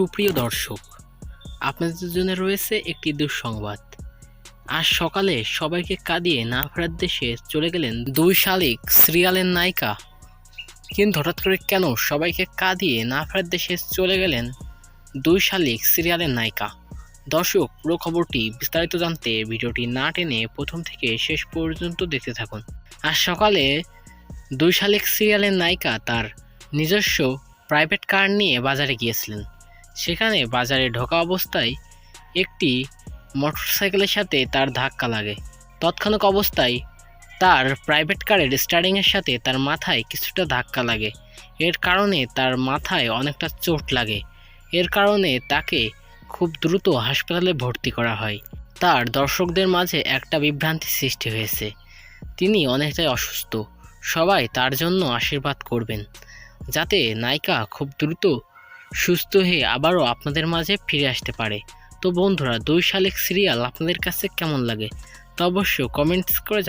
সুপ্রিয় দর্শক, আপনাদের জন্য রয়েছে একটি দুঃসংবাদ। আজ সকালে সবাইকে কাঁদিয়ে না ফেরার দেশে চলে গেলেন দুই শালিক সিরিয়ালের নায়িকা। কিন্তু হঠাৎ করে কেন সবাইকে কাঁদিয়ে না ফেরার দেশে চলে গেলেন দুই শালিক সিরিয়ালের নায়িকা? দর্শক, পুরো খবরটি বিস্তারিত জানতে ভিডিওটি না টেনে প্রথম থেকে শেষ পর্যন্ত দেখতে থাকুন। আজ সকালে দুই শালিক সিরিয়ালের নায়িকা তার নিজস্ব প্রাইভেট কার নিয়ে বাজারে গিয়েছিলেন। সেখানে বাজারে ঢোকা অবস্থায় একটি মোটরসাইকেলের সাথে তার ধাক্কা লাগে। তৎক্ষণাৎ অবস্থায় তার প্রাইভেট কারের স্টারিংয়ের সাথে তার মাথায় কিছুটা ধাক্কা লাগে। এর কারণে তার মাথায় অনেকটা চোট লাগে। এর কারণে তাকে খুব দ্রুত হাসপাতালে ভর্তি করা হয়। তার দর্শকদের মাঝে একটা বিভ্রান্তি সৃষ্টি হয়েছে। তিনি অনেকটাই অসুস্থ। সবাই তার জন্য আশীর্বাদ করবেন। যাতে নায়িকা খুব দ্রুত সুস্থ হয়ে আবারও আপনাদের মাঝে ফিরে আসতে পারে। তো বন্ধুরা, দুই শালিক সিরিয়াল আপনাদের কাছে কেমন লাগে? তা অবশ্য কমেন্টস করে